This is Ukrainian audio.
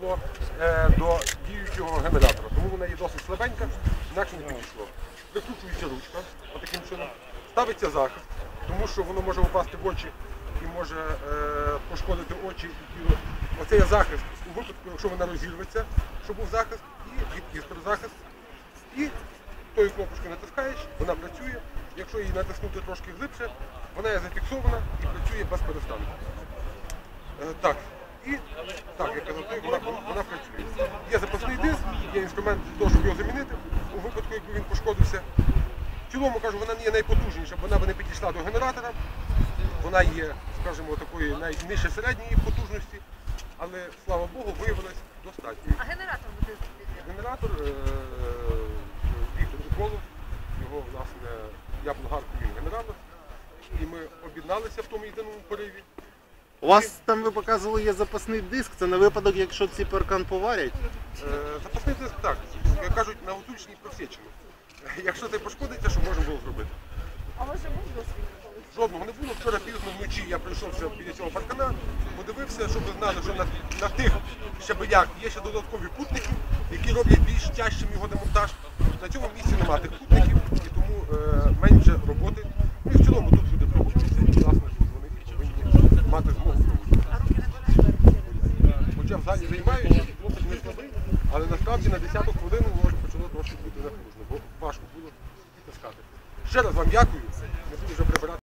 підійшло е, до діючого генератора. Тому вона є досить слабенька, інакше не підійшло. Прикручується ручка, отаким чином. Ставиться захист, тому що воно може попасти в очі і може е, пошкодити очі і тіло. Оце є захист у випадку, якщо вона розірветься, щоб був захист, і від захист. І тою кнопочкою натискаєш, вона працює. Якщо її натиснути трошки глибше, вона є зафіксована і працює без перестанку. Е, Так, і так, як казав, вона, вона працює. Є запасний диск, є інструмент для того, щоб його замінити у випадку, якби він пошкодився. В цілому кажу, вона не є найпотужніша, вона би не підійшла до генератора. Вона є, скажімо, такої найнижче середньої потужності, але слава Богу, виявилась достатньою. А генератор буде? Генератор е, Віктор Уколов, його власне я болгарку він генератор. І ми об'єдналися в тому єдиному пориві. У вас там ви показували є запасний диск, це на випадок, якщо ці паркан поварять. Е, Запасний диск так, як кажуть, на гусульщині просічено. Якщо це пошкодиться, що можемо було зробити? А у вас вже був досвід? Жодного не було. Вчора пізно вночі я прийшовся біля цього паркана, подивився, щоб ви знали, що на, на тих щабелях є ще додаткові путники, які роблять більш тяжчим його демонтаж. На цьому місці немає тих путників і тому е, менше роботи. Ну і в цілому тут люди проводяться і власне тут вони повинні мати змогу проводити. А руки не болять? Хоча в залі займаюся, хлопець не слабий, але насправді на 10 хвилину може почало трошки бути напружено, бо важко було таскати. Ще раз вам дякую, не буду вже прибирати.